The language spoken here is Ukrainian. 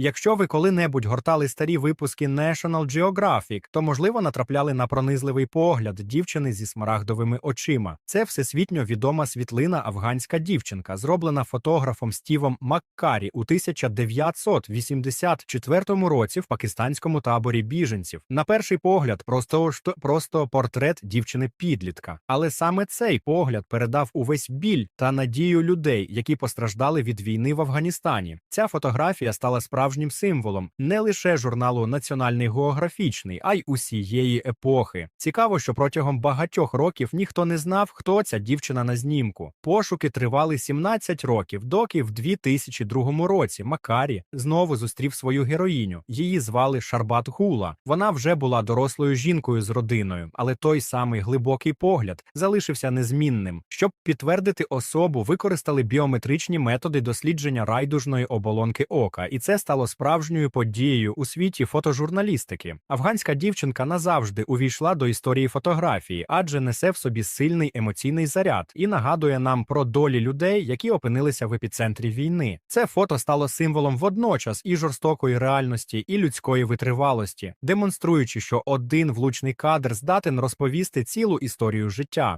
Якщо ви коли-небудь гортали старі випуски National Geographic, то можливо натрапляли на пронизливий погляд дівчини зі смарагдовими очима. Це всесвітньо відома світлина афганська дівчинка, зроблена фотографом Стівом Маккарі у 1984 році в пакистанському таборі біженців. На перший погляд, просто просто портрет дівчини підлітка. Але саме цей погляд передав увесь біль та надію людей, які постраждали від війни в Афганістані. Ця фотографія стала справжнім символом не лише журналу Національний географічний, а й усієї епохи. Цікаво, що протягом багатьох років ніхто не знав, хто ця дівчина на знімку. Пошуки тривали 17 років, доки в 2002 році Макарі знову зустрів свою героїню. Її звали Шарбат Гула. Вона вже була дорослою жінкою з родиною, але той самий глибокий погляд залишився незмінним. Щоб підтвердити особу, використали біометричні методи дослідження райдужної оболонки ока, і це стало справжньою подією у світі фотожурналістики. Афганська дівчинка назавжди увійшла до історії фотографії, адже несе в собі сильний емоційний заряд і нагадує нам про долі людей, які опинилися в епіцентрі війни. Це фото стало символом водночас і жорстокої реальності, і людської витривалості, демонструючи, що один влучний кадр здатен розповісти цілу історію життя.